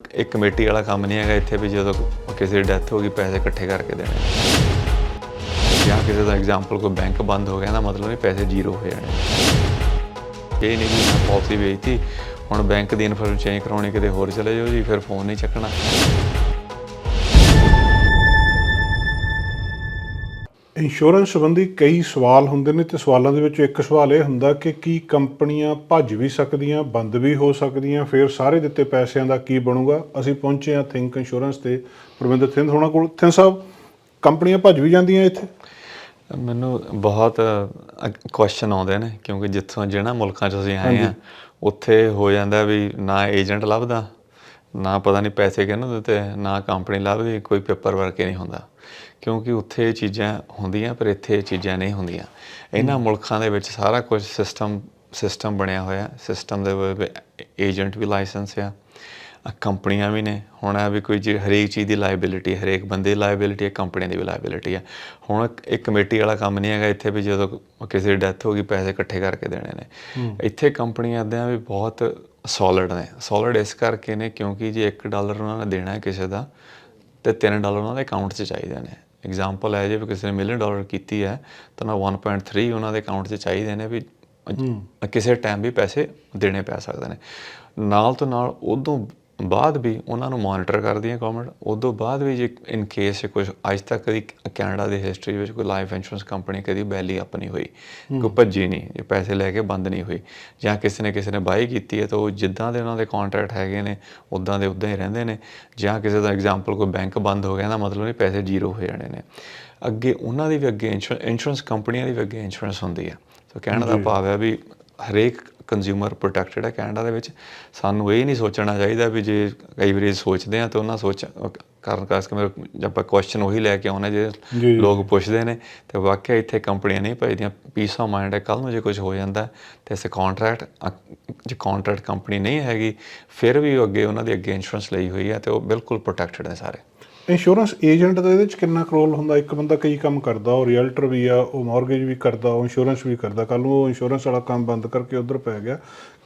ਇੱਕ ਕਮੇਟੀ ਵਾਲਾ ਕੰਮ ਨਹੀਂ ਹੈਗਾ ਇੱਥੇ ਵੀ ਜਦੋਂ ਕਿਸੇ ਦੀ ਡੈਥ ਹੋ ਗਈ, ਪੈਸੇ ਇਕੱਠੇ ਕਰਕੇ ਦੇਣੇ ਜਾਂ ਕਿਸੇ ਦਾ ਐਗਜ਼ਾਮਪਲ ਕੋਈ ਬੈਂਕ ਬੰਦ ਹੋ ਗਿਆ ਨਾ ਮਤਲਬ ਨਹੀਂ ਪੈਸੇ ਜ਼ੀਰੋ ਹੋ ਜਾਣੇ। ਇਹ ਨਹੀਂ ਵੀ ਮੈਂ ਪਾਲਿਸੀ ਵੇਚਤੀ, ਹੁਣ ਬੈਂਕ ਦੀ ਇਨਫੋਰਮੇਸ਼ਨ ਚੇਂਜ ਕਰਾਉਣੀ, ਕਿਤੇ ਹੋਰ ਚਲੇ ਜਾਓ ਜੀ, ਫਿਰ ਫੋਨ ਨਹੀਂ ਚੱਕਣਾ। ਇੰਸ਼ੋਰੈਂਸ ਸੰਬੰਧੀ ਕਈ ਸਵਾਲ ਹੁੰਦੇ ਨੇ ਤੇ ਸਵਾਲਾਂ ਦੇ ਵਿੱਚੋਂ ਇੱਕ ਸਵਾਲ ਇਹ ਹੁੰਦਾ ਕਿ ਕੀ ਕੰਪਨੀਆਂ ਭੱਜ ਵੀ ਸਕਦੀਆਂ ਬੰਦ ਵੀ ਹੋ ਸਕਦੀਆਂ ਫਿਰ ਸਾਰੇ ਦਿੱਤੇ ਪੈਸਿਆਂ ਦਾ ਕੀ ਬਣੂਗਾ? ਅਸੀਂ ਪਹੁੰਚੇ ਹਾਂ ਥਿੰਕ ਇੰਸ਼ੋਰੈਂਸ ਤੇ ਪ੍ਰਬੰਧਕ ਥਿੰਦ ਹੋਣਾ ਕੋਲ। ਥਿੰਦ ਸਾਹਿਬ ਕੰਪਨੀਆਂ ਭੱਜ ਵੀ ਜਾਂਦੀਆਂ ਇੱਥੇ? ਮੈਨੂੰ ਬਹੁਤ ਕੁਐਸਚਨ ਆਉਂਦੇ ਨੇ ਕਿਉਂਕਿ ਜਿੱਥੋਂ ਜਿਹੜਾ ਮੁਲਕਾਂ 'ਚ ਅਸੀਂ ਆਏ ਆ ਉੱਥੇ ਹੋ ਜਾਂਦਾ ਵੀ ਨਾ ਏਜੰਟ ਲੱਭਦਾ ਨਾ ਪਤਾ ਨਹੀਂ ਪੈਸੇ ਕਿਹਨੂੰ ਦਿੱਤੇ ਨਾ ਕੰਪਨੀ ਲੱਭਦੀ ਕੋਈ ਪੇਪਰ ਵਰਕ ਹੀ ਨਹੀਂ ਹੁੰਦਾ। ਕਿਉਂਕਿ ਉੱਥੇ ਇਹ ਚੀਜ਼ਾਂ ਹੁੰਦੀਆਂ ਪਰ ਇੱਥੇ ਇਹ ਚੀਜ਼ਾਂ ਨਹੀਂ ਹੁੰਦੀਆਂ। ਇਹਨਾਂ ਮੁਲਕਾਂ ਦੇ ਵਿੱਚ ਸਾਰਾ ਕੁਝ ਸਿਸਟਮ ਸਿਸਟਮ ਬਣਿਆ ਹੋਇਆ। ਸਿਸਟਮ ਦੇ ਵਿੱਚ ਏਜੰਟ ਵੀ ਲਾਇਸੈਂਸ ਆ ਕੰਪਨੀਆਂ ਵੀ ਨੇ। ਹੁਣ ਆ ਵੀ ਕੋਈ ਹਰੇਕ ਚੀਜ਼ ਦੀ ਲਾਇਬਿਲਿਟੀ ਹਰੇਕ ਬੰਦੇ ਦੀ ਲਾਇਬਿਲਿਟੀ ਹੈ ਕੰਪਨੀ ਦੀ ਵੀ ਲਾਇਬਿਲਿਟੀ ਹੈ ਹੁਣ ਇੱਕ- ਕਮੇਟੀ ਵਾਲਾ ਕੰਮ ਨਹੀਂ ਹੈਗਾ ਇੱਥੇ ਵੀ ਜਦੋਂ ਕਿਸੇ ਦੀ ਡੈਥ ਹੋ ਗਈ ਪੈਸੇ ਇਕੱਠੇ ਕਰਕੇ ਦੇਣੇ ਨੇ। ਇੱਥੇ ਕੰਪਨੀਆਂ ਇਦਾਂ ਵੀ ਬਹੁਤ ਸੋਲਿਡ ਨੇ। ਸੋਲਿਡ ਇਸ ਕਰਕੇ ਨੇ ਕਿਉਂਕਿ ਜੇ 1 ਡਾਲਰ ਉਹਨਾਂ ਨੇ ਦੇਣਾ ਹੈ ਕਿਸੇ ਦਾ ਤੇ 3 ਡਾਲਰ ਉਹਨਾਂ ਦੇ ਅਕਾਊਂਟ 'ਚ ਚਾਹੀਦੇ ਨੇ। ਐਗਜ਼ਾਮਪਲ ਹੈ ਜੇ ਵੀ ਕਿਸੇ ਨੇ ਮਿਲੀਅਨ ਡਾਲਰ ਕੀਤੀ ਹੈ ਤਾਂ ਨਾ 1.3 ਉਹਨਾਂ ਦੇ ਅਕਾਊਂਟ 'ਚ ਚਾਹੀਦੇ ਨੇ ਵੀ ਕਿਸੇ ਟਾਈਮ ਵੀ ਪੈਸੇ ਦੇਣੇ ਪੈ ਸਕਦੇ ਨੇ। ਨਾਲ ਤੋਂ ਨਾਲ ਉਦੋਂ ਬਾਅਦ ਵੀ ਉਹਨਾਂ ਨੂੰ ਮੋਨੀਟਰ ਕਰਦੀ ਹੈ ਗਵਰਨਮੈਂਟ ਉਦੋਂ ਬਾਅਦ ਵੀ ਜੇ ਇਨ ਕੇਸ ਕੁਝ ਅੱਜ ਤੱਕ ਕਦੀ ਕੈਨੇਡਾ ਦੀ ਹਿਸਟਰੀ ਵਿੱਚ ਕੋਈ ਲਾਈਫ ਇੰਸ਼ੋਰੈਂਸ ਕੰਪਨੀ ਕਦੀ ਬੈਲੀ ਅਪ ਨਹੀਂ ਹੋਈ ਕੋਈ ਭੱਜੀ ਨਹੀਂ ਇਹ ਪੈਸੇ ਲੈ ਕੇ ਬੰਦ ਨਹੀਂ ਹੋਈ ਜਾਂ ਕਿਸੇ ਨੇ ਕਿਸੇ ਨੇ ਬਾਈ ਕੀਤੀ ਹੈ ਤਾਂ ਉਹ ਜਿੱਦਾਂ ਦੇ ਉਹਨਾਂ ਦੇ ਕੰਟਰੈਕਟ ਹੈਗੇ ਨੇ ਉਦਾਂ ਦੇ ਉਦਾਂ ਹੀ ਰਹਿੰਦੇ ਨੇ ਜਾਂ ਕਿਸੇ ਦਾ ਐਗਜ਼ਾਮਪਲ ਕੋਈ ਬੈਂਕ ਬੰਦ ਹੋ ਗਿਆ ਨਾ ਮਤਲਬ ਨਹੀਂ ਪੈਸੇ ਜ਼ੀਰੋ ਹੋ ਜਾਣੇ ਨੇ। ਅੱਗੇ ਉਹਨਾਂ ਦੀ ਵੀ ਅੱਗੇ ਇੰਸ਼ੋਰੈਂਸ ਕੰਪਨੀਆਂ ਦੀ ਵੀ ਅੱਗੇ ਇੰਸ਼ੋਰੈਂਸ ਹੁੰਦੀ ਹੈ। ਸੋ ਕਹਿਣ ਦਾ ਭਾਵ ਹੈ ਵੀ ਹਰੇਕ ਕੰਜ਼ਿਊਮਰ ਪ੍ਰੋਟੈਕਟਡ ਹੈ ਕੈਨੇਡਾ ਦੇ ਵਿੱਚ ਸਾਨੂੰ ਇਹ ਨਹੀਂ ਸੋਚਣਾ ਚਾਹੀਦਾ ਵੀ ਜੇ ਕਈ ਵਾਰੀ ਸੋਚਦੇ ਆ ਤਾਂ ਉਹਨਾਂ ਸੋਚ ਕਰਨ ਕਾਸ ਕਿ ਮੇਰੇ ਆਪਾਂ ਕੁਐਸਚਨ ਉਹੀ ਲੈ ਕੇ ਆਉਣਾ ਜੇ। ਲੋਕ ਪੁੱਛਦੇ ਨੇ ਤੇ ਵਾਕਿਆ ਇੱਥੇ ਕੰਪਨੀਆਂ ਨਹੀਂ ਭਜਦੀਆਂ ਪੀਸ ਆਫ ਮਾਈਂਡ ਹੈ ਕੱਲ ਨੂੰ ਜੇ ਕੁਝ ਹੋ ਜਾਂਦਾ ਤੇ ਇਸ ਕੰਟਰੈਕਟ ਜੇ ਕੰਟਰੈਕਟ ਕੰਪਨੀ ਨਹੀਂ ਹੈਗੀ ਫਿਰ ਵੀ ਉਹ ਅੱਗੇ ਉਹਨਾਂ ਦੀ ਅੱਗੇ ਇੰਸ਼ੋਰੈਂਸ ਲਈ ਹੋਈ ਹੈ ਤੇ ਉਹ ਬਿਲਕੁਲ ਪ੍ਰੋਟੈਕਟਡ ਨੇ ਸਾਰੇ ਇੰਸ਼ੋਰੈਂਸ ਏਜੰਟ ਦਾ ਇਹਦੇ ਵਿੱਚ ਕਿੰਨਾ ਕੁ ਰੋਲ ਹੁੰਦਾ? ਇੱਕ ਬੰਦਾ ਕਈ ਕੰਮ ਕਰਦਾ ਉਹ ਰੀਅਲਟਰ ਵੀ ਆ ਉਹ ਮਾਰਗੇਜ ਵੀ ਕਰਦਾ ਉਹ ਇੰਸ਼ੋਰੈਂਸ ਵੀ ਕਰਦਾ। ਕੱਲ ਨੂੰ ਉਹ ਇੰਸ਼ੋਰੈਂਸ ਵਾਲਾ ਕੰਮ ਬੰਦ ਕਰਕੇ ਉਧਰ ਪੈ ਗਿਆ।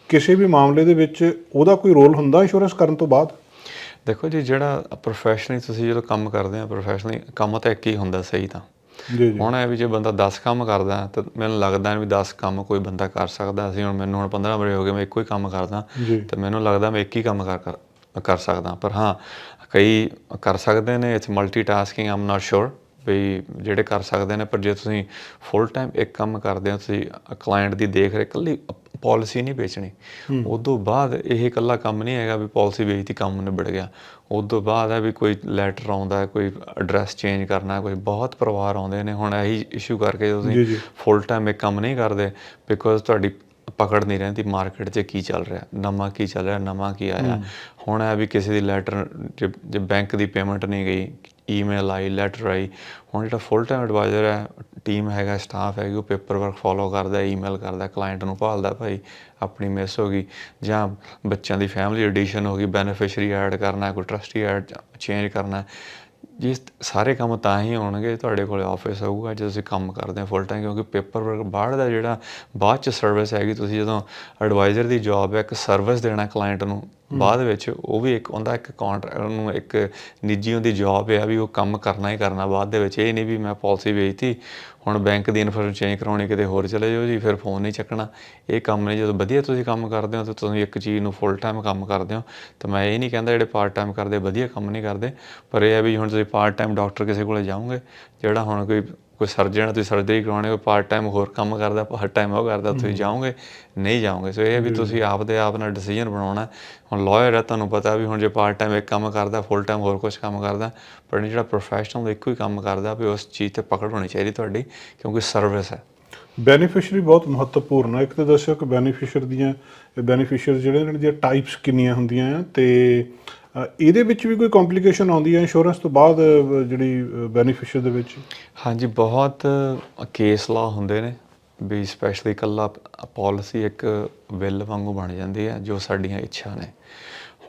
ਕਿਸੇ ਵੀ ਮਾਮਲੇ ਦੇ ਵਿੱਚ ਉਹਦਾ ਕੋਈ ਰੋਲ ਹੁੰਦਾ ਇੰਸ਼ੋਰੈਂਸ ਕਰਨ ਤੋਂ ਬਾਅਦ? ਦੇਖੋ ਜੀ ਜਿਹੜਾ ਪ੍ਰੋਫੈਸ਼ਨਲੀ ਤੁਸੀਂ ਜਦੋਂ ਕੰਮ ਕਰਦੇ ਆ ਪ੍ਰੋਫੈਸ਼ਨਲੀ ਕੰਮ ਤਾਂ ਇੱਕ ਹੀ ਹੁੰਦਾ ਸਹੀ ਤਾਂ। ਜੀ ਜੀ। ਹੁਣ ਇਹ ਵੀ ਜੇ ਬੰਦਾ 10 ਕੰਮ ਕਰਦਾ ਤਾਂ ਮੈਨੂੰ ਲੱਗਦਾ ਵੀ 10 ਕੰਮ ਕੋਈ ਬੰਦਾ ਕਰ ਸਕਦਾ। ਅਸੀਂ ਹੁਣ ਮੈਨੂੰ ਹੁਣ 15 ਵਰੇ ਹੋ ਗਏ ਮੈਂ ਇੱਕੋ ਹੀ ਕੰਮ ਕਰਦਾ। ਤੇ ਮੈਨੂੰ ਲੱਗਦਾ ਮੈਂ ਇੱਕ ਹੀ ਕੰਮ ਕਰ ਕਰ- ਕਰ ਸਕਦਾ। ਪਰ ਹਾਂ ਕਈ ਕਰ ਸਕਦੇ ਨੇ ਇਟਸ ਮਲਟੀਟਾਸਕਿੰਗ ਆਮ ਨਾਟ ਸ਼ੋਰ ਵੀ ਜਿਹੜੇ ਕਰ ਸਕਦੇ ਨੇ ਪਰ ਜੇ ਤੁਸੀਂ ਫੁੱਲ ਟਾਈਮ ਇੱਕ ਕੰਮ ਕਰਦੇ ਹੋ ਤੁਸੀਂ ਕਲਾਇੰਟ ਦੀ ਦੇਖ ਰੇਖ ਇਕੱਲੀ ਪਾਲਿਸੀ ਨਹੀਂ ਵੇਚਣੀ। ਉਦੋਂ ਬਾਅਦ ਇਹ ਇਕੱਲਾ ਕੰਮ ਨਹੀਂ ਹੈਗਾ ਵੀ ਪਾਲਿਸੀ ਵੇਚਤੀ ਕੰਮ ਨਿਬੜ ਗਿਆ। ਉਦੋਂ ਬਾਅਦ ਹੈ ਵੀ ਕੋਈ ਲੈਟਰ ਆਉਂਦਾ ਕੋਈ ਐਡਰੈਸ ਚੇਂਜ ਕਰਨਾ ਕੋਈ ਬਹੁਤ ਪਰਿਵਾਰ ਆਉਂਦੇ ਨੇ। ਹੁਣ ਇਹੀ ਇਸ਼ੂ ਕਰਕੇ ਤੁਸੀਂ। ਫੁੱਲ ਟਾਈਮ ਇੱਕ ਕੰਮ ਨਹੀਂ ਕਰਦੇ ਬਿਕੋਜ਼ ਤੁਹਾਡੀ ਪਕੜ ਨਹੀਂ ਰਹਿੰਦੀ ਮਾਰਕੀਟ 'ਚ ਕੀ ਚੱਲ ਰਿਹਾ ਨਵਾਂ ਕੀ ਚੱਲ ਰਿਹਾ ਨਵਾਂ ਕੀ ਆਇਆ। ਹੁਣ ਹੈ ਵੀ ਕਿਸੇ ਦੀ ਲੈਟਰ ਜੇ ਬੈਂਕ ਦੀ ਪੇਮੈਂਟ ਨਹੀਂ ਗਈ ਈਮੇਲ ਆਈ ਲੈਟਰ ਆਈ ਹੁਣ ਜਿਹੜਾ ਫੁੱਲ ਟਾਈਮ ਐਡਵਾਈਜ਼ਰ ਹੈ ਟੀਮ ਹੈਗਾ ਸਟਾਫ ਹੈਗੀ ਉਹ ਪੇਪਰ ਵਰਕ ਫੋਲੋ ਕਰਦਾ ਈਮੇਲ ਕਰਦਾ ਕਲਾਇੰਟ ਨੂੰ ਭਾਲਦਾ ਭਾਈ ਆਪਣੀ ਮਿਸ ਹੋ ਗਈ। ਜਾਂ ਬੱਚਿਆਂ ਦੀ ਫੈਮਿਲੀ ਐਡੀਸ਼ਨ ਹੋ ਗਈ ਬੈਨੀਫੀਸ਼ੀਅਰੀ ਐਡ ਕਰਨਾ ਕੋਈ ਟਰਸਟੀ ਐਡ ਚੇਂਜ ਕਰਨਾ ਜੀ ਸਾਰੇ ਕੰਮ ਤਾਂ ਹੀ ਹੋਣਗੇ, ਤੁਹਾਡੇ ਕੋਲ ਆਫਿਸ ਹੋਊਗਾ ਜੇ ਤੁਸੀਂ ਕੰਮ ਕਰਦੇ ਹੋ ਫੁੱਲ ਟਾਈਮ ਕਿਉਂਕਿ ਪੇਪਰ ਵਰਕ ਬਾਹਰ ਦਾ ਜਿਹੜਾ ਬਾਅਦ ਚ ਸਰਵਿਸ ਹੈਗੀ, ਤੁਸੀਂ ਜਦੋਂ ਐਡਵਾਈਜ਼ਰ ਦੀ ਜੌਬ ਹੈ, ਇੱਕ ਸਰਵਿਸ ਦੇਣਾ ਕਲਾਇੰਟ ਨੂੰ ਬਾਅਦ ਵਿੱਚ ਉਹ ਵੀ ਇੱਕ ਉਹਦਾ ਇੱਕ ਕਾਂਟਰੈਕਟ ਉਹਨੂੰ ਇੱਕ ਨਿੱਜੀ ਉਹਦੀ ਜੌਬ ਹੈ ਵੀ ਉਹ ਕੰਮ ਕਰਨਾ ਹੀ ਕਰਨਾ। ਬਾਅਦ ਦੇ ਵਿੱਚ ਇਹ ਨਹੀਂ ਵੀ ਮੈਂ ਪਾਲਿਸੀ ਵੇਚਤੀ, ਹੁਣ ਬੈਂਕ ਦੀ ਇਨਫੋਰਮੇਸ਼ਨ ਚੇਂਜ ਕਰਾਉਣੀ, ਕਿਤੇ ਹੋਰ ਚਲੇ ਜਾਓ ਜੀ, ਫਿਰ ਫੋਨ ਨਹੀਂ ਚੱਕਣਾ। ਇਹ ਕੰਮ ਨੇ ਜਦੋਂ ਵਧੀਆ ਤੁਸੀਂ ਕੰਮ ਕਰਦੇ ਹੋ, ਤਾਂ ਤੁਸੀਂ ਇੱਕ ਚੀਜ਼ ਨੂੰ ਫੁੱਲ ਟਾਈਮ ਕੰਮ ਕਰਦੇ ਹੋ, ਤਾਂ ਮੈਂ ਇਹ ਨਹੀਂ ਕਹਿੰਦਾ ਜਿਹੜੇ ਪਾਰਟ ਟਾਈਮ ਕਰਦੇ, ਵਧੀਆ ਕੰਮ ਨਹੀਂ ਕਰਦੇ। ਪਰ ਇਹ ਹੈ ਵੀ ਹੁਣ ਤੁਸੀਂ ਪਾਰਟ ਟਾਈਮ ਡਾਕਟਰ ਕਿਸੇ ਕੋਲੇ ਜਾਓਗੇ, ਜਿਹੜਾ ਹੁਣ ਕੋਈ ਕੋਈ ਸਰਜਨ ਤੁਸੀਂ ਸਰਜਰੀ ਕਰਾਉਣੇ ਕੋਈ ਪਾਰਟ ਟਾਈਮ ਹੋਰ ਕੰਮ ਕਰਦਾ ਪਾਰਟ ਟਾਈਮ ਉਹ ਕਰਦਾ ਤੁਸੀਂ ਜਾਓਗੇ ਨਹੀਂ ਜਾਓਗੇ। ਸੋ ਇਹ ਹੈ ਵੀ ਤੁਸੀਂ ਆਪ ਦੇ ਆਪ ਨਾਲ ਡਿਸੀਜਨ ਬਣਾਉਣਾ। ਹੁਣ ਲਾਇਰ ਹੈ ਤੁਹਾਨੂੰ ਪਤਾ ਵੀ ਹੁਣ ਜੇ ਪਾਰਟ ਟਾਈਮ ਇੱਕ ਕੰਮ ਕਰਦਾ ਫੁੱਲ ਟਾਈਮ ਹੋਰ ਕੁਝ ਕੰਮ ਕਰਦਾ ਪਰ ਜਿਹੜਾ ਪ੍ਰੋਫੈਸ਼ਨਲ ਇੱਕੋ ਹੀ ਕੰਮ ਕਰਦਾ ਵੀ ਉਸ ਚੀਜ਼ ਤੇ ਪਕੜ ਹੋਣੀ ਚਾਹੀਦੀ ਤੁਹਾਡੀ ਕਿਉਂਕਿ ਸਰਵਿਸ ਹੈ। ਬੈਨੀਫੀਸ਼ੀਅਰੀ ਬਹੁਤ ਮਹੱਤਵਪੂਰਨ ਹੈ ਇੱਕ ਤਾਂ ਦੱਸਿਓ ਕਿ ਬੈਨੀਫੀਸ਼ੀਅਰ ਦੀਆਂ ਬੈਨੀਫੀਸ਼ੀਅਰ ਜਿਹੜੇ ਇਹਨਾਂ ਦੀਆਂ ਟਾਈਪਸ ਕਿੰਨੀਆਂ ਹੁੰਦੀਆਂ ਆ ਤੇ ਇਹਦੇ ਵਿੱਚ ਵੀ ਕੋਈ ਕੰਪਲਿਕੇਸ਼ਨ ਆਉਂਦੀ ਹੈ ਇੰਸ਼ੋਰੈਂਸ ਤੋਂ ਬਾਅਦ ਜਿਹੜੀ ਬੈਨੀਫੀਸ਼ੀਅਰ ਦੇ ਵਿੱਚ? ਹਾਂਜੀ, ਬਹੁਤ ਕੇਸ ਲਾ ਹੁੰਦੇ ਨੇ ਵੀ ਸਪੈਸ਼ਲੀ ਇਕੱਲਾ ਪਾਲਿਸੀ ਇੱਕ ਵਿਲ ਵਾਂਗੂ ਬਣ ਜਾਂਦੀ ਹੈ ਜੋ ਸਾਡੀਆਂ ਇੱਛਾ ਨੇ।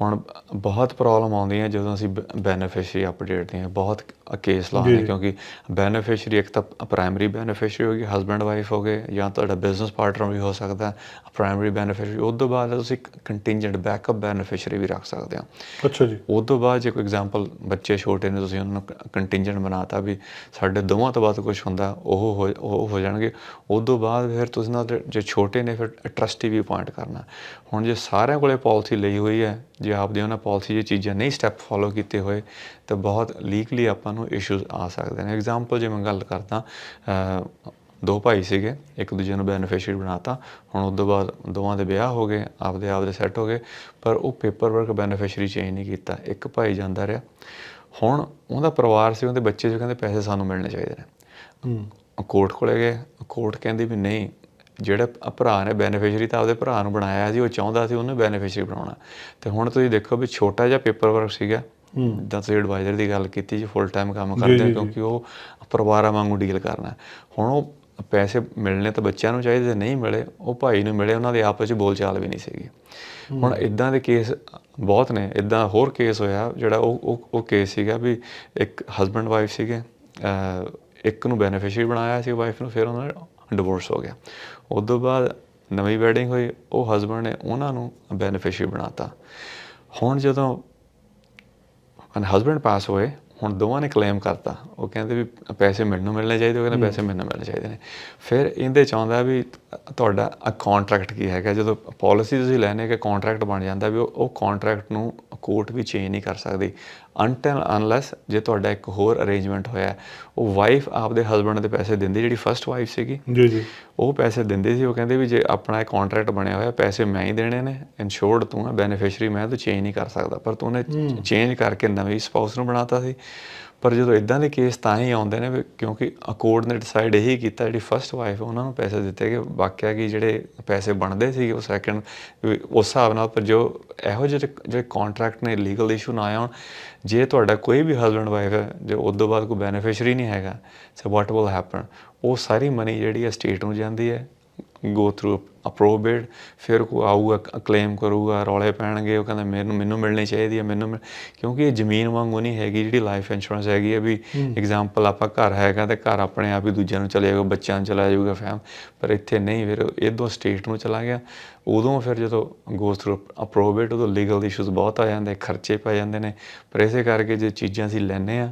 ਹੁਣ ਬਹੁਤ ਪ੍ਰੋਬਲਮ ਆਉਂਦੀ ਹੈ ਜਦੋਂ ਅਸੀਂ ਬੈਨੀਫੀਸ਼ੀਅਰੀ ਅਪਡੇਟ ਦੇ ਹਾਂ। ਬਹੁਤ ਕੇਸ ਲਾਉਂਦੇ ਜੀ। ਕਿਉਂਕਿ ਬੈਨੀਫੀਸ਼ੀਅਰੀ ਇੱਕ ਤਾਂ ਪ੍ਰਾਇਮਰੀ ਬੈਨੀਫੀਸ਼ੀਅਰੀ ਹੋ ਗਈ ਹਸਬੰਡ ਵਾਈਫ ਹੋ ਗਏ ਜਾਂ ਤੁਹਾਡਾ ਬਿਜ਼ਨਸ ਪਾਰਟਨਰ ਵੀ ਹੋ ਸਕਦਾ ਪ੍ਰਾਇਮਰੀ ਬੈਨੀਫੀਸ਼ੀਅਰੀ ਉਸ ਤੋਂ ਬਾਅਦ ਤੁਸੀਂ ਕੰਟੀਨਜੈਂਟ ਬੈਕਅਪ ਬੈਨੀਫੀਸ਼ੀਅਰੀ ਵੀ ਰੱਖ ਸਕਦੇ ਹੋ। ਅੱਛਾ ਜੀ। ਉਸ ਤੋਂ ਬਾਅਦ ਜੇ ਕੋਈ ਐਗਜ਼ਾਮਪਲ ਬੱਚੇ ਛੋਟੇ ਨੇ ਤੁਸੀਂ ਉਹਨਾਂ ਨੂੰ ਕੰਟੀਨਜੈਂਟ ਬਣਾਤਾ ਵੀ ਸਾਡੇ ਦੋਵਾਂ ਤੋਂ ਬਾਅਦ ਕੁਝ ਹੁੰਦਾ ਉਹ ਹੋ ਉਹ ਹੋ ਜਾਣਗੇ। ਉਸ ਤੋਂ ਬਾਅਦ ਫਿਰ ਤੁਸੀਂ ਨਾਲ ਜੇ ਛੋਟੇ ਨੇ ਫਿਰ ਟਰਸਟੀ ਵੀ ਅਪਾਇੰਟ ਕਰਨਾ। ਹੁਣ ਜੇ ਸਾਰਿਆਂ ਕੋਲੇ ਪਾਲਿਸੀ ਲਈ ਹੋਈ ਹੈ ਜੇ ਆਪਦੀ ਉਹਨਾਂ ਪਾਲਿਸੀ 'ਚ ਚੀਜ਼ਾਂ ਨਹੀਂ ਸਟੈਪ ਫੋਲੋ ਕੀਤੇ ਹੋਏ ਤਾਂ ਬਹੁਤ ਲੀਗਲੀ ਆਪਾਂ ਨੂੰ ਇਸ਼ੂਜ਼ ਆ ਸਕਦੇ ਨੇ। ਐਗਜ਼ਾਮਪਲ ਜੇ ਮੈਂ ਗੱਲ ਕਰਦਾ ਦੋ ਭਾਈ ਸੀਗੇ ਇੱਕ ਦੂਜੇ ਨੂੰ ਬੈਨੀਫੀਸ਼ੀਅਰੀ ਬਣਾਤਾ। ਹੁਣ ਉਸ ਤੋਂ ਬਾਅਦ ਦੋਵਾਂ ਦੇ ਵਿਆਹ ਹੋ ਗਏ ਆਪਦੇ ਆਪਦੇ ਸੈੱਟ ਹੋ ਗਏ ਪਰ ਉਹ ਪੇਪਰ ਵਰਕ ਬੈਨੀਫੀਸ਼ੀਅਰੀ ਚੇਂਜ ਨਹੀਂ ਕੀਤਾ। ਇੱਕ ਭਾਈ ਜਾਂਦਾ ਰਿਹਾ। ਹੁਣ ਉਹਦਾ ਪਰਿਵਾਰ ਸੀ ਉਹਦੇ ਬੱਚੇ ਜੋ ਕਹਿੰਦੇ ਪੈਸੇ ਸਾਨੂੰ ਮਿਲਣੇ ਚਾਹੀਦੇ ਨੇ। ਕੋਰਟ ਕੋਲੇ ਗਏ। ਕੋਰਟ ਕਹਿੰਦੀ ਵੀ ਨਹੀਂ ਜਿਹੜਾ ਭਰਾ ਨੇ ਬੈਨੀਫੀਸ਼ੀਅਰੀ ਤਾਂ ਆਪਦੇ ਭਰਾ ਨੂੰ ਬਣਾਇਆ ਸੀ ਉਹ ਚਾਹੁੰਦਾ ਸੀ ਉਹਨੇ ਬੈਨੀਫੀਸ਼ੀਅਰੀ ਬਣਾਉਣਾ। ਤੇ ਹੁਣ ਤੁਸੀਂ ਦੇਖੋ ਵੀ ਛੋਟਾ ਜਿਹਾ ਪੇਪਰ ਵਰਕ ਸੀਗਾ। ਜਿੱਦਾਂ ਤੁਸੀਂ ਐਡਵਾਈਜ਼ਰ ਦੀ ਗੱਲ ਕੀਤੀ ਜੀ ਫੁੱਲ ਟਾਈਮ ਕੰਮ ਕਰਦੇ ਆ। ਕਿਉਂਕਿ ਉਹ ਪਰਿਵਾਰਾਂ ਵਾਂਗੂ ਡੀਲ ਕਰਨਾ। ਹੁਣ ਉਹ ਪੈਸੇ ਮਿਲਣੇ ਤਾਂ ਬੱਚਿਆਂ ਨੂੰ ਚਾਹੀਦੇ ਨਹੀਂ ਮਿਲੇ ਉਹ ਭਾਈ ਨੂੰ ਮਿਲੇ ਉਹਨਾਂ ਦੇ ਆਪਸ ਵਿੱਚ ਬੋਲਚਾਲ ਵੀ ਨਹੀਂ ਸੀਗੀ। ਹੁਣ ਇਦਾਂ ਦੇ ਕੇਸ ਬਹੁਤ ਨੇ ਇਦਾਂ ਹੋਰ ਕੇਸ ਹੋਇਆ ਜਿਹੜਾ ਉਹ ਉਹ ਉਹ ਕੇਸ ਸੀਗਾ ਵੀ ਇੱਕ ਹਸਬੰਡ ਵਾਈਫ ਸੀਗੇ ਇੱਕ ਨੂੰ ਬੈਨੀਫੀਸ਼ੀਅਰੀ ਬਣਾਇਆ ਸੀ ਵਾਈਫ ਨੂੰ ਫਿਰ ਉਹਨਾਂ ਦਾ ਡਿਵੋਰਸ ਹੋ ਗਿਆ। ਉਸ ਤੋਂ ਬਾਅਦ ਨਵੀਂ ਵੈਡਿੰਗ ਹੋਈ ਉਹ ਹਸਬੰਡ ਨੇ ਉਹਨਾਂ ਨੂੰ ਬੈਨੀਫੀਸ਼ੀਅਰੀ ਬਣਾਤਾ ਹੁਣ ਜਦੋਂ ਹਸਬੰਡ ਪਾਸ ਹੋਏ ਹੁਣ ਦੋਵਾਂ ਨੇ ਕਲੇਮ ਕਰਤਾ। ਉਹ ਕਹਿੰਦੇ ਵੀ ਪੈਸੇ ਮੈਨੂੰ ਮਿਲਣੇ ਚਾਹੀਦੇ ਉਹ ਕਹਿੰਦੇ ਪੈਸੇ ਮੈਨੂੰ ਮਿਲਣੇ ਚਾਹੀਦੇ ਨੇ। ਫਿਰ ਇਹਦੇ ਚਾਹੁੰਦਾ ਵੀ ਤੁਹਾਡਾ ਕੰਟਰੈਕਟ ਕੀ ਹੈਗਾ? ਜਦੋਂ ਪਾਲਿਸੀ ਤੁਸੀਂ ਲੈਣੇ ਕਿ ਕੰਟਰੈਕਟ ਬਣ ਜਾਂਦਾ ਵੀ ਉਹ ਕੰਟਰੈਕਟ ਨੂੰ ਕੋਰਟ ਵੀ ਚੇਂਜ ਨਹੀਂ ਕਰ ਸਕਦੀ। ਅਨਟਿਲ ਅਨਲੈਸ ਜੇ ਤੁਹਾਡਾ ਇੱਕ ਹੋਰ ਅਰੇਂਜਮੈਂਟ ਹੋਇਆ। ਉਹ ਵਾਈਫ ਆਪਦੇ ਹਸਬੰਡ ਦੇ ਪੈਸੇ ਦਿੰਦੀ ਜਿਹੜੀ ਫਰਸਟ ਵਾਈਫ ਸੀਗੀ। ਜੀ ਜੀ। ਉਹ ਪੈਸੇ ਦਿੰਦੇ ਸੀ ਉਹ ਕਹਿੰਦੇ ਵੀ ਜੇ ਆਪਣਾ ਇਹ ਕੰਟਰੈਕਟ ਬਣਿਆ ਹੋਇਆ ਪੈਸੇ ਮੈਂ ਹੀ ਦੇਣੇ ਨੇ ਇਨਸ਼ੋਰਡ ਤੂੰ ਹੈ ਬੈਨੀਫੀਸ਼ੀਅਰੀ ਮੈਂ ਤੂੰ ਚੇਂਜ ਨਹੀਂ ਕਰ ਸਕਦਾ। ਪਰ ਤੂੰ ਨੇ ਚੇਂਜ ਕਰਕੇ ਨਵੀਂ ਸਪਾਊਸ ਨੂੰ ਬਣਾਤਾ ਸੀ। ਪਰ ਜਦੋਂ ਇਦਾਂ ਦੇ ਕੇਸ ਤਾਂ ਹੀ ਆਉਂਦੇ ਨੇ ਵੀ ਕਿਉਂਕਿ ਅਕੋਰਡ ਨੇ ਡਿਸਾਈਡ ਇਹੀ ਕੀਤਾ, ਜਿਹੜੀ ਫਰਸਟ ਵਾਈਫ ਉਹਨਾਂ ਨੂੰ ਪੈਸੇ ਦਿੱਤੇ ਕਿ ਵਾਕਿਆ ਕਿ ਜਿਹੜੇ ਪੈਸੇ ਬਣਦੇ ਸੀਗੇ ਉਹ ਸੈਕੰਡ ਉਸ ਹਿਸਾਬ ਨਾਲ ਪਰ ਜੋ ਇਹੋ ਜਿਹੇ ਜਿਹੜੇ ਕੰਟਰੈਕਟ ਨੇ ਲੀਗਲ ਇਸ਼ੂ ਨਾ ਆਉਣ, ਜੇ ਤੁਹਾਡਾ ਕੋਈ ਵੀ ਹਸਬੰਡ ਵਾਈਫ ਹੈ, ਜੇ ਉਸ ਤੋਂ ਬਾਅਦ ਕੋਈ ਬੈਨੀਫੀਸ਼ੀਅਰੀ ਨਹੀਂ ਹੈਗਾ ਸੋ ਵਾਟ ਵਿਲ ਹੈਪਨ ਉਹ ਸਾਰੀ ਮਨੀ ਜਿਹੜੀ ਹੈ ਸਟੇਟ ਨੂੰ ਜਾਂਦੀ ਹੈ ਗੋ ਥਰੂ ਅਪਰੋਬੇਟ ਫਿਰ ਕੋ ਆਊਗਾ ਕਲੇਮ ਕਰੂਗਾ ਰੌਲੇ ਪੈਣਗੇ ਉਹ ਕਹਿੰਦਾ ਮੈਨੂੰ ਮੈਨੂੰ ਮਿਲਣੀ ਚਾਹੀਦੀ ਹੈ ਮੈਨੂੰ ਕਿਉਂਕਿ ਇਹ ਜ਼ਮੀਨ ਵਾਂਗੂ ਨਹੀਂ ਹੈਗੀ ਜਿਹੜੀ ਲਾਈਫ ਇੰਸ਼ੋਰੈਂਸ ਹੈਗੀ ਹੈ ਵੀ ਐਗਜ਼ਾਮਪਲ ਆਪਾਂ ਘਰ ਹੈਗਾ ਤੇ ਘਰ ਆਪਣੇ ਆਪ ਹੀ ਦੂਜਿਆਂ ਨੂੰ ਚਲੇ ਜਾਊਗਾ ਬੱਚਿਆਂ ਨੂੰ ਚਲਾ ਜਾਊਗਾ ਫੈਮ ਪਰ ਇੱਥੇ ਨਹੀਂ ਫਿਰ ਇਦੋਂ ਸਟੇਟ ਨੂੰ ਚਲਾ ਗਿਆ ਉਦੋਂ ਫਿਰ ਜਦੋਂ ਗੋ ਥਰੂ ਅਪਰੋਬੇਟ ਉਦੋਂ ਲੀਗਲ ਇਸ਼ੂਜ਼ ਬਹੁਤ ਆ ਜਾਂਦੇ ਖਰਚੇ ਪੈ ਜਾਂਦੇ ਨੇ ਪਰ ਇਸੇ ਕਰਕੇ ਜੇ ਚੀਜ਼ਾਂ ਅਸੀਂ ਲੈਨੇ ਆ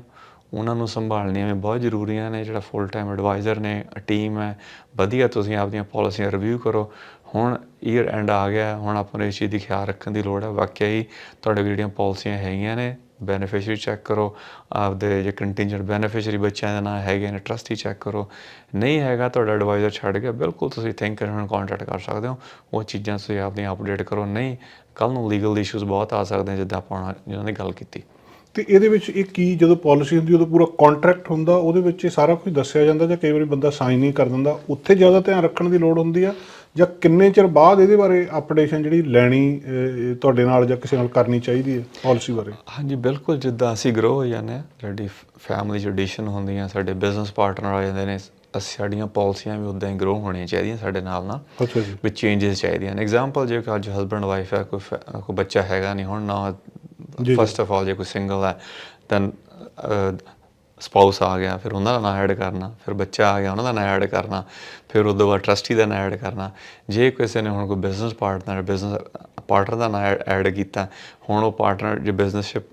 ਉਹਨਾਂ ਨੂੰ ਸੰਭਾਲਣੀਆਂ ਵੀ ਬਹੁਤ ਜ਼ਰੂਰੀਆਂ ਨੇ, ਜਿਹੜਾ ਫੁੱਲ ਟਾਈਮ ਐਡਵਾਈਜ਼ਰ ਨੇ ਟੀਮ ਹੈ। ਵਧੀਆ ਤੁਸੀਂ ਆਪਦੀਆਂ ਪਾਲਿਸੀਆਂ ਰਿਵਿਊ ਕਰੋ। ਹੁਣ ਈਅਰ ਐਂਡ ਆ ਗਿਆ, ਹੁਣ ਆਪਾਂ ਨੂੰ ਇਸ ਚੀਜ਼ ਦੀ ਖਿਆਲ ਰੱਖਣ ਦੀ ਲੋੜ ਹੈ। ਵਾਕਿਆ ਹੀ ਤੁਹਾਡੇ ਕੋਲ ਜਿਹੜੀਆਂ ਪਾਲਿਸੀਆਂ ਹੈਗੀਆਂ ਨੇ ਬੈਨੀਫੀਸ਼ੀਅਰੀ ਚੈੱਕ ਕਰੋ। ਆਪਦੇ ਜੇ ਕੰਟੀਨਜੈਂਟ ਬੈਨੀਫੀਸ਼ੀਅਰੀ ਬੱਚਿਆਂ ਦੇ ਨਾਂ ਹੈਗੇ ਨੇ ਟਰਸਟੀ ਚੈੱਕ ਕਰੋ। ਨਹੀਂ ਹੈਗਾ, ਤੁਹਾਡਾ ਐਡਵਾਈਜ਼ਰ ਛੱਡ ਗਿਆ, ਬਿਲਕੁਲ ਤੁਸੀਂ ਥਿੰਕ ਨਾਲ ਕੰਟੈਕਟ ਕਰ ਸਕਦੇ ਹੋ। ਉਹ ਚੀਜ਼ਾਂ ਤੁਸੀਂ ਆਪਦੀਆਂ ਅਪਡੇਟ ਕਰੋ। ਨਹੀਂ ਕੱਲ ਨੂੰ ਲੀਗਲ ਇਸ਼ੂਜ਼ ਬਹੁਤ ਆ ਸਕਦੇ ਜਿੱਦਾਂ ਆਪਾਂ ਹੁਣ ਜਿਹਨਾਂ ਦੀ ਗੱਲ ਕੀਤੀ। ਤੇ ਇਹਦੇ ਵਿੱਚ ਇਹ ਕੀ ਜਦੋਂ ਪਾਲਿਸੀ ਹੁੰਦੀ ਉਦੋਂ ਪੂਰਾ ਕੰਟਰੈਕਟ ਹੁੰਦਾ ਉਹਦੇ ਵਿੱਚ ਇਹ ਸਾਰਾ ਕੁਝ ਦੱਸਿਆ ਜਾਂਦਾ ਜਾਂ ਕਈ ਵਾਰੀ ਬੰਦਾ ਸਾਈਨ ਨਹੀਂ ਕਰ ਦਿੰਦਾ। ਉੱਥੇ ਜ਼ਿਆਦਾ ਧਿਆਨ ਰੱਖਣ ਦੀ ਲੋੜ ਹੁੰਦੀ ਆ ਜਾਂ ਕਿੰਨੇ ਚਿਰ ਬਾਅਦ ਇਹਦੇ ਬਾਰੇ ਅਪਡੇਸ਼ਨ ਜਿਹੜੀ ਲੈਣੀ ਤੁਹਾਡੇ ਨਾਲ ਜਾਂ ਕਿਸੇ ਨਾਲ ਕਰਨੀ ਚਾਹੀਦੀ ਹੈ ਪਾਲਿਸੀ ਬਾਰੇ? ਹਾਂਜੀ ਬਿਲਕੁਲ ਜਿੱਦਾਂ ਅਸੀਂ ਗਰੋ ਹੋ ਜਾਂਦੇ ਹਾਂ ਸਾਡੀ ਫੈਮਿਲੀ ਜੁਡੀਸ਼ਨ ਹੁੰਦੀਆਂ ਸਾਡੇ ਬਿਜ਼ਨਸ ਪਾਰਟਨਰ ਆ ਜਾਂਦੇ ਨੇ ਸਾਡੀਆਂ ਪਾਲਿਸੀਆਂ ਵੀ ਉਦਾਂ ਹੀ ਗਰੋ ਹੋਣੀਆਂ ਚਾਹੀਦੀਆਂ ਸਾਡੇ ਨਾਲ ਨਾਲ ਅੱਛਾ ਜੀ। ਵਿੱਚ ਚੇਂਜਸ ਚਾਹੀਦੀਆਂ ਨੇ। ਐਗਜ਼ਾਮਪਲ ਜੇ ਕੋਈ ਅੱਜ ਹਸਬੰਡ ਵਾਈਫ ਹੈ ਕੋਈ ਕੋਈ ਬੱਚਾ ਹੈਗਾ ਨਹੀਂ ਹੁਣ ਨਾ। ਫਸਟ ਆਫ ਆਲ ਜੇ ਕੋਈ ਸਿੰਗਲ ਹੈ ਦੈਨ ਸਪਾਊਸ ਆ ਗਿਆ, ਫਿਰ ਉਹਨਾਂ ਦਾ ਨਾਂ ਐਡ ਕਰਨਾ, ਫਿਰ ਬੱਚਾ ਆ ਗਿਆ, ਉਹਨਾਂ ਦਾ ਨਾਂ ਐਡ ਕਰਨਾ, ਫਿਰ ਉਦੋਂ ਬਾਅਦ ਟਰਸਟੀ ਦਾ ਨਾਂ ਐਡ ਕਰਨਾ। ਜੇ ਕਿਸੇ ਨੇ ਹੁਣ ਕੋਈ ਬਿਜ਼ਨਸ ਪਾਰਟਨਰ ਬਿਜ਼ਨਸ ਪਾਰਟਨਰ ਦਾ ਨਾਂ ਐਡ ਕੀਤਾ, ਹੁਣ ਉਹ ਪਾਰਟਨਰ ਜੇ ਬਿਜ਼ਨਸਸ਼ਿਪ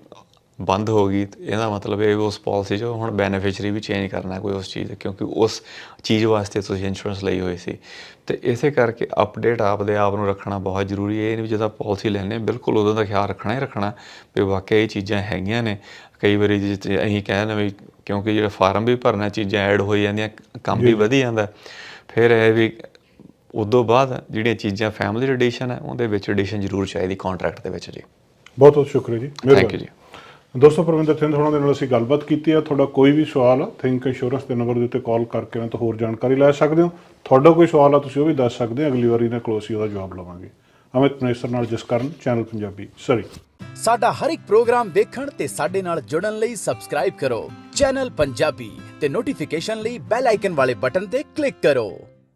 ਬੰਦ ਹੋ ਗਈ ਇਹਦਾ ਮਤਲਬ ਇਹ ਉਸ ਪਾਲਿਸੀ 'ਚ ਹੁਣ ਬੈਨੀਫੀਸ਼ੀਅਰੀ ਵੀ ਚੇਂਜ ਕਰਨਾ ਕੋਈ ਉਸ ਚੀਜ਼ ਦਾ, ਕਿਉਂਕਿ ਉਸ ਚੀਜ਼ ਵਾਸਤੇ ਤੁਸੀਂ ਇੰਸ਼ੋਰੈਂਸ ਲਈ ਹੋਈ ਸੀ। ਤੇ ਇਸੇ ਕਰਕੇ ਅਪਡੇਟ ਆਪਦੇ ਆਪ ਨੂੰ ਰੱਖਣਾ ਬਹੁਤ ਜ਼ਰੂਰੀ ਹੈ। ਇਹ ਨਹੀਂ ਵੀ ਜਦੋਂ ਪਾਲਿਸੀ ਲੈਣੇ ਬਿਲਕੁਲ ਉਦੋਂ ਦਾ ਖਿਆਲ ਰੱਖਣਾ ਹੀ ਰੱਖਣਾ ਵੀ ਵਾਕਿਆ ਇਹ ਚੀਜ਼ਾਂ ਹੈਗੀਆਂ ਨੇ। ਕਈ ਵਾਰੀ ਜਿ ਅਸੀਂ ਕਹਿੰਦੇ ਵੀ ਕਿਉਂਕਿ ਜਿਹੜਾ ਫਾਰਮ ਵੀ ਭਰਨਾ ਚੀਜ਼ਾਂ ਐਡ ਹੋਈ ਜਾਂਦੀਆਂ ਕੰਮ ਵੀ ਵਧੀ ਜਾਂਦਾ। ਫਿਰ ਇਹ ਵੀ ਉਦੋਂ ਬਾਅਦ ਜਿਹੜੀਆਂ ਚੀਜ਼ਾਂ ਫੈਮਿਲੀ ਐਡੀਸ਼ਨ ਹੈ ਉਹਦੇ ਵਿੱਚ ਐਡੀਸ਼ਨ ਜ਼ਰੂਰ ਚਾਹੀਦੀ ਕੰਟਰੈਕਟ ਦੇ ਵਿੱਚ ਜੀ। ਬਹੁਤ ਬਹੁਤ ਸ਼ੁਕਰੀਆ ਜੀ। ਥੈਂਕ ਯੂ ਜੀ। ਦੋਸਤੋ ਪਰਵਿੰਦਰ ਸਿੰਘ ਹੋਣਾ ਦੇ ਨਾਲ ਅਸੀਂ ਗੱਲਬਾਤ ਕੀਤੀ ਹੈ ਤੁਹਾਡਾ ਕੋਈ ਵੀ ਸਵਾਲ ਥਿੰਕ ਇੰਸ਼ੋਰੈਂਸ ਦੇ ਨੰਬਰ ਦੇ ਉੱਤੇ ਕਾਲ ਕਰਕੇ ਉਹਨਾਂ ਤੋਂ ਹੋਰ ਜਾਣਕਾਰੀ ਲੈ ਸਕਦੇ ਹੋ। ਤੁਹਾਡਾ ਕੋਈ ਸਵਾਲ ਆ, ਤੁਸੀਂ ਉਹ ਵੀ ਦੱਸ ਸਕਦੇ ਹੋ। ਅਗਲੀ ਵਾਰੀ ਨਾਲ ਕਲੋਸੀ ਉਹਦਾ ਜਵਾਬ ਲਵਾਂਗੇ। ਅਮਿਤ ਮਨੇਸਰ ਨਾਲ ਜਿਸ ਕਰਨ ਚੈਨਲ ਪੰਜਾਬੀ ਸਰੀ ਸਾਡਾ ਹਰ ਇੱਕ ਪ੍ਰੋਗਰਾਮ ਦੇਖਣ ਤੇ ਸਾਡੇ ਨਾਲ ਜੁੜਨ ਲਈ ਸਬਸਕ੍ਰਾਈਬ ਕਰੋ। ਚੈਨਲ ਪੰਜਾਬੀ ਤੇ ਨੋਟੀਫਿਕੇਸ਼ਨ ਲਈ ਬੈਲ ਆਈਕਨ ਵਾਲੇ ਬਟਨ ਤੇ ਕਲਿੱਕ ਕਰੋ।